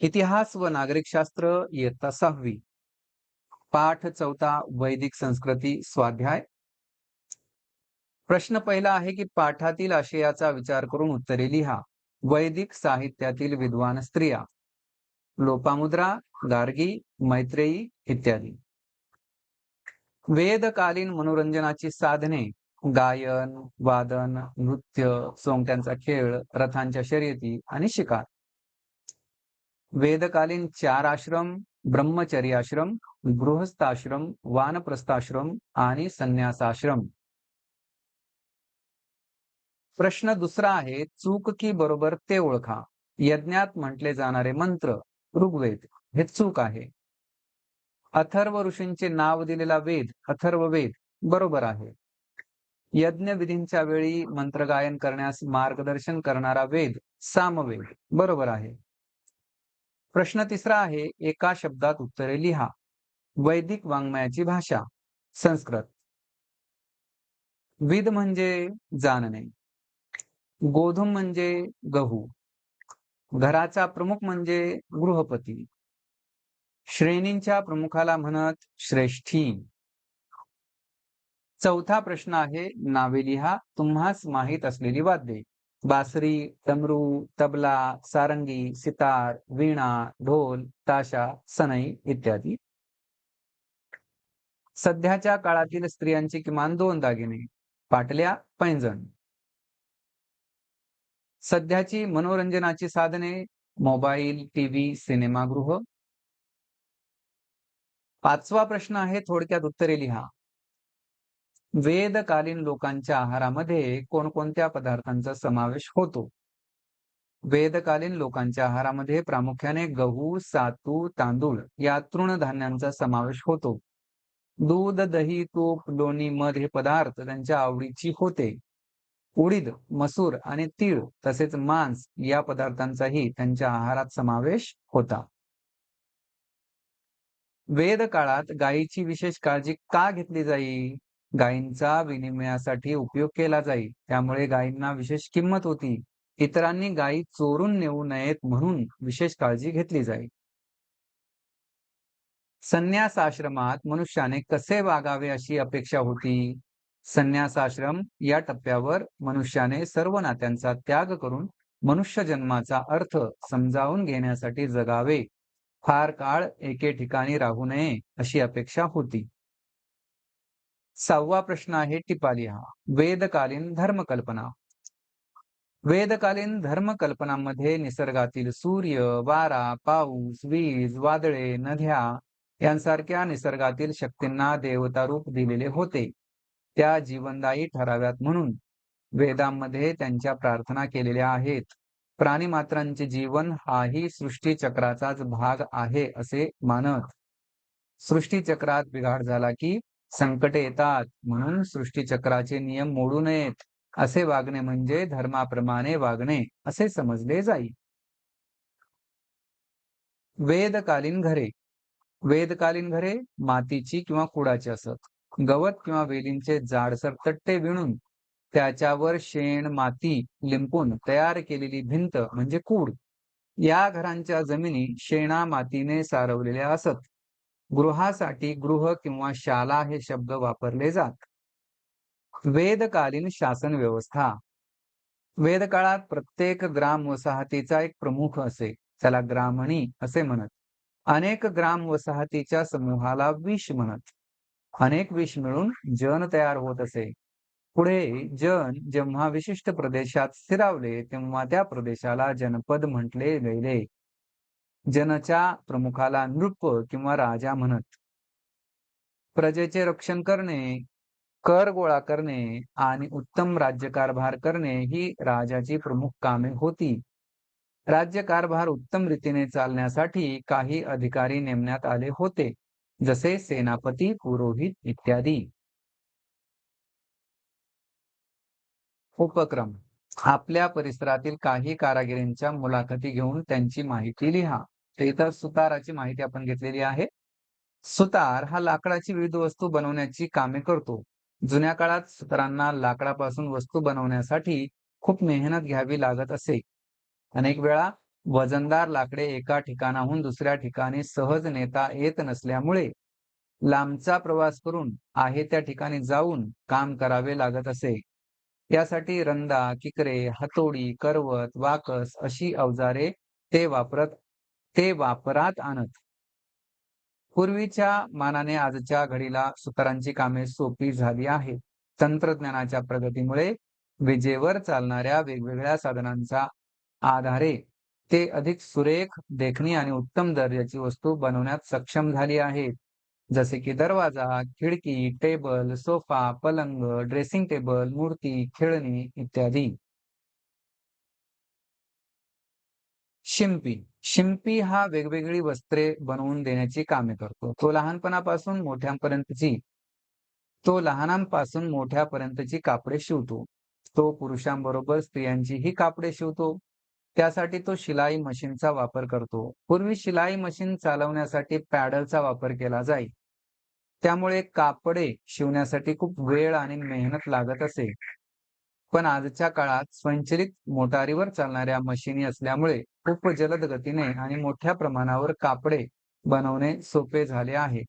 इतिहास व नागरिकशास्त्र इयत्ता सहावी पाठ चौथा वैदिक संस्कृती स्वाध्याय. प्रश्न पहिला आहे की पाठातील आशयाचा विचार करून उत्तरे लिहा. वैदिक साहित्यातील विद्वान स्त्रिया. लोपामुद्रा गार्गी मैत्रेयी इत्यादी. वेदकालीन मनोरंजनाची साधने गायन वादन नृत्य सोंगट्यांचा खेळ रथांच्या शर्यती आणि शिकार. वेदकालीन चार आश्रम ब्रह्मचर्याश्रम गृहस्थाश्रम वानप्रस्थाश्रम आणि संन्यासाश्रम. प्रश्न दुसरा आहे चूक की बरोबर ते ओळखा. यज्ञात म्हटले जाणारे मंत्र ऋग्वेद हे चूक आहे. अथर्व ऋषींचे नाव दिलेला वेद अथर्व वेद बरोबर आहे. यज्ञ विधींच्या वेळी मंत्रगायन करण्यास मार्गदर्शन करणारा वेद सामवेद बरोबर आहे. प्रश्न तिसरा आहे एका शब्दात उत्तरे लिहा. वैदिक वाङ्मयाची भाषा संस्कृत. विद म्हणजे जाणणे. गोधूम म्हणजे गहू. घराचा प्रमुख म्हणजे गृहपती. श्रेणींच्या प्रमुखाला म्हणत श्रेष्ठी. चौथा प्रश्न आहे नावे लिहा तुम्हास माहीत असलेली वाद्ये. बासरी डमरू तबला सारंगी सितार वीणा ढोल ताशा सनई इत्यादी. सध्याच्या काळातील स्त्रियांची किमान दोन दागिने पाटल्या पैंजण. सध्याची मनोरंजनाची साधने मोबाईल टीव्ही सिनेमागृह. पाचवा प्रश्न आहे थोडक्यात उत्तरे लिहा. वेदकालीन लोकांच्या आहारामध्ये कोणकोणत्या पदार्थांचा समावेश होतो? वेदकालीन लोकांच्या आहारामध्ये प्रामुख्याने गहू सातू तांदूळ या तृणधान्यांचा समावेश होतो. दूध दही तूप लोणी मध हे पदार्थ त्यांच्या आवडीची होते. उडीद मसूर आणि तीळ तसेच मांस या पदार्थांचाही त्यांच्या आहारात समावेश होता. वेद काळात गायीची विशेष काळजी का घेतली जाई? गायींचा विनिमयासाठी उपयोग केला जाई त्यामुळे गायींना विशेष किंमत होती. इतरांनी गायी चोरून नेऊ नयेत म्हणून विशेष काळजी घेतली जाई संन्यास आश्रमात मनुष्याने कसे वागावे अशी अपेक्षा होती? संन्यासाश्रम या टप्प्यावर मनुष्याने सर्व नात्यांचा त्याग करून मनुष्य जन्माचा अर्थ समजावून घेण्यासाठी जगावे. फार काळ एके ठिकाणी राहू नये अशी अपेक्षा होती. सहावा प्रश्न आहे टिपा लिहा वेदकालीन धर्मकल्पना. वेदकालीन धर्मकल्पनामध्ये निसर्गातील सूर्य वारा पाऊस वीज वादळे नद्या यांसारख्या निसर्गातील शक्तींना देवता रूप दिलेले होते. त्या जीवनदायी ठराव्यात म्हणून वेदांमध्ये त्यांच्या प्रार्थना केलेल्या आहेत. प्राणीमात्रांचे जीवन हाही सृष्टी चक्राचाच भाग आहे असे मानत. सृष्टी चक्रात बिघाड झाला की संकटे येतात म्हणून सृष्टीचक्राचे नियम मोडू नयेत असे वागणे म्हणजे धर्माप्रमाणे वागणे असे समजले जाईल वेदकालीन घरे. वेदकालीन घरे मातीची किंवा कुडाची असत. गवत किंवा वेलींचे जाडसर तट्टे विणून त्याच्यावर शेण माती लिंपून तयार केलेली भिंत म्हणजे कूड. या घरांच्या जमिनी शेणा मातीने सारवलेल्या असत. गृहासाठी गृह किंवा शाला हे शब्द वापरले जात. वेदकालीन शासन व्यवस्था. वेदकाळात प्रत्येक ग्राम वसाहतीचा एक प्रमुख असे त्याला ग्रामणी असे म्हणत. अनेक ग्राम वसाहतीच्या समूहाला विष म्हणत. अनेक विष मिळून जन तयार होत असे. पुढे जन जेव्हा विशिष्ट प्रदेशात स्थिरावले तेव्हा त्या प्रदेशाला जनपद म्हटले गेले. जनच्या प्रमुखाला नृप किंवा राजा म्हणत. प्रजेचे रक्षण करणे कर गोळा करणे आणि उत्तम राज्यकारभार करणे ही राजाची प्रमुख कामे होती. राज्यकारभार उत्तम रीतीने चालण्यासाठी काही अधिकारी नेमण्यात आले होते जसे सेनापती पुरोहित इत्यादी. उपक्रम. आपल्या परिसरातील काही कारागिरींच्या मुलाखती घेऊन त्यांची माहिती लिहा. तर इथं सुताराची माहिती आपण घेतलेली आहे. सुतार हा लाकडाची विविध वस्तू बनवण्याची कामे करतो. जुन्या काळात सुतारांना लाकडापासून वस्तू बनवण्यासाठी खूप मेहनत घ्यावी लागत असे. अनेक वेळा वजनदार लाकडे एका ठिकाणाहून दुसऱ्या ठिकाणी सहज नेता येत नसल्यामुळे लांबचा प्रवास करून आहे त्या ठिकाणी जाऊन काम करावे लागत असे. यासाठी रंदा किकरे हातोडी करवत वाकस अशी अवजारे ते वापरत ते वापरात आणत. पूर्वीच्या मानाने आजच्या घडीला सुतारांची कामे सोपी झाली आहेत. तंत्रज्ञानाच्या प्रगतीमुळे विजेवर चालणाऱ्या वेगवेगळ्या साधनांचा आधारे ते अधिक सुरेख देखणी आणि उत्तम दर्जाची वस्तू बनवण्यात सक्षम झाली आहेत. जसे की दरवाजा खिडकी टेबल सोफा पलंग ड्रेसिंग टेबल मूर्ती खेळणी इत्यादी. शिंपी शिंपी हा वेगवेगळी वस्त्रे बनवून देण्याची कामे करतो. तो लहानपणापासून मोठ्यापर्यंतची तो लहानांपासून मोठ्यापर्यंतची कापडे शिवतो. तो पुरुषांबरोबर स्त्रियांचीही कापडे शिवतो. त्यासाठी तो शिलाई मशीनचा वापर करतो. पूर्वी शिलाई मशीन चालवण्यासाठी पॅडलचा वापर केला जाई. त्यामुळे कापडे शिवण्यासाठी खूप वेळ आणि मेहनत लागत असे. पण आजच्या काळात स्वयंचलित मोटारीवर चालणाऱ्या मशिनी असल्यामुळे खूप जलद गतीने आणि मोठ्या प्रमाणावर कापडे बनवणे सोपे झाले आहे.